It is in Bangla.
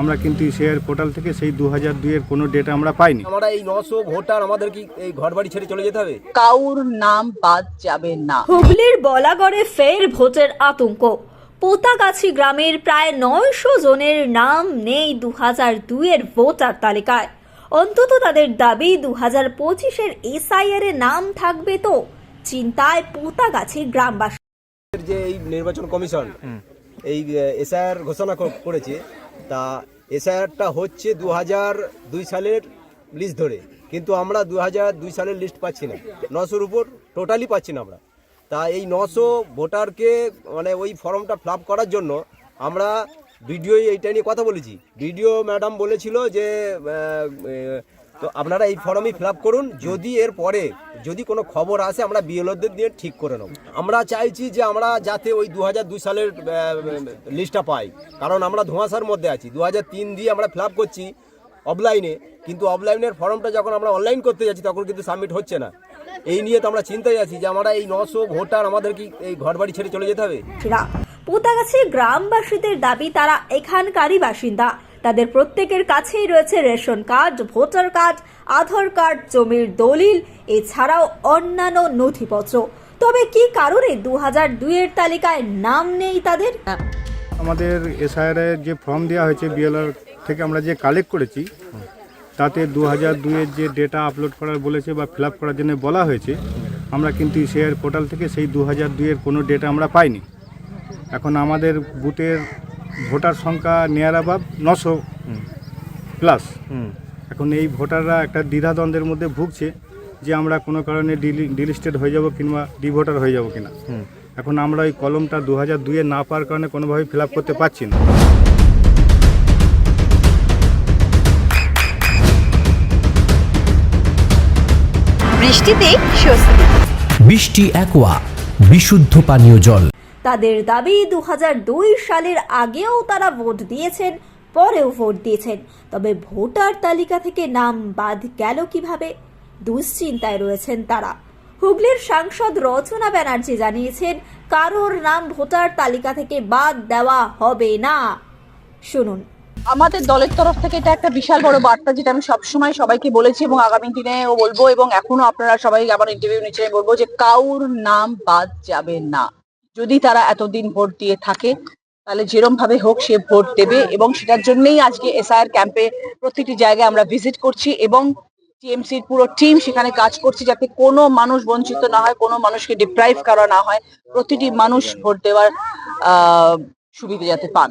আমরা কিন্তু শেয়ার পোর্টাল থেকে সেই দু হাজার দুইয়ের কোনো ডেটা আমরা পাইনি। আমরা এই নশো ভোটার আমাদের কি এই ঘর বাড়ি ছেড়ে চলে যেতে হবে? কাউর নাম বাদ যাবে না। হুগলির বলাগড়ে ফের ভোটের আতঙ্ক। পোতাগাছি গ্রামের প্রায় নয়শো জনের নাম নেই দু হাজার দুইয়ের ভোটার তালিকায়। অন্তত তাদের দাবি দু হাজার পঁচিশের এসআইআর এর নাম থাকবে তো চিন্তায় পোতাগাছি গ্রামবাসী। যে এই নির্বাচন কমিশন এই এসআইআর ঘোষণা করেছে তা এসআইআরটা হচ্ছে দু দুই সালের লিস্ট ধরে। কিন্তু আমরা দু দুই সালের লিস্ট পাচ্ছি না। নশোর উপর টোটালি পাচ্ছি না আমরা। তা এই নশো ভোটারকে মানে ওই ফর্মটা ফ্লাপ করার জন্য আমরা ভিডিও এইটা নিয়ে কথা বলেছি। ভিডিও ম্যাডাম বলেছিল যে তো আপনারা এই ফর্মই ফিল করুন, যদি এর পরে যদি কোনো খবর আসে, আমরা বিএলওদের দিয়ে ঠিক করে নেব। আমরা চাইছি যে আমরা যাতে ওই দু দুই সালের লিস্টটা পাই। কারণ আমরা ধোঁয়াশার মধ্যে আছি। দু দিয়ে আমরা ফিল করছি অফলাইনে। কিন্তু অফলাইনের ফর্মটা যখন আমরা অনলাইন করতে যাচ্ছি, তখন কিন্তু সাবমিট হচ্ছে না। এই নিয়ে তো আমরা চিন্তায় আছি যে আমরা এই নশো ভোটার আমাদের কি এই ঘর বাড়ি ছেড়ে চলে যেতে হবে? পোতাগাছি গ্রামবাসীদের দাবি, তারা এখানকারই বাসিন্দা। তাদের প্রত্যেকের কাছেই রয়েছে ration card, voter card, Aadhaar card, জমির দলিল, এছাড়াও অন্যান্য নথিপত্র। তবে কি কারণে দু হাজার দুইয়ের তালিকায় নাম নেই তাদের? আমাদের এসআইআর যে ফর্ম দেওয়া হয়েছে বিএলআর থেকে আমরা যে কালেক্ট করেছি, তাতে দু হাজার দুইয়ের যে ডেটা আপলোড করার বলেছে বা ফিল করার জন্য বলা হয়েছে, আমরা কিন্তু শেয়ার পোর্টাল থেকে সেই দু হাজার দুইয়ের কোনো ডেটা আমরা পাইনি। এখন আমাদের বুথের ভোটার সংখ্যা নিয়ার অ্যাবাভ নশো প্লাস এখন এই ভোটাররা একটা দ্বিধাদ্বন্দ্বের মধ্যে ভুগছে যে আমরা কোনো কারণে ডিলিস্টেড হয়ে যাব কিংবা ডিভোটার হয়ে যাব কিনা। এখন আমরা ওই কলমটা দু হাজার দুইয়ে না পাওয়ার কারণে কোনোভাবেই ফিল আপ করতে পারছি না। বৃষ্টিতে স্বস্তি। বৃষ্টি অ্যাকোয়া বিশুদ্ধ পানীয় জল। তাদের দাবি দু সালের আগেও তারা ভোট দিয়েছেন, পরেও ভোট দিয়েছেন। তবে ভোটার তালিকা থেকে নাম বাদ গেল কীভাবে? দুশ্চিন্তায় রয়েছেন তারা। হুগলির সাংসদ রচনা ব্যানার্জি জানিয়েছেন, কারোর নাম ভোটার তালিকা থেকে বাদ দেওয়া হবে না। শুনুন। আমাদের দলের তরফ থেকে এটা একটা বিশাল বড় বার্তা যেটা আমি সবসময় সবাইকে বলেছি এবং আগামী দিনেও বলব এবং এখনও আপনারা সবাই আমার ইন্টারভিউ নিচ্ছে বলব যে কাউর নাম বাদ যাবে না। যদি তারা এতদিন ভোট দিয়ে থাকে, তাহলে যেরম ভাবে হোক সে ভোট দেবে এবং সেটার জন্যই আজকে এসআইআর ক্যাম্পে প্রতিটি জায়গায় আমরা ভিজিট করছি এবং টিএমসির পুরো টিম সেখানে কাজ করছে যাতে কোনো মানুষ বঞ্চিত না হয়, কোনো মানুষকে ডিপ্রাইভ করা না হয়, প্রতিটি মানুষ ভোট দেওয়ার সুবিধা যাতে পান।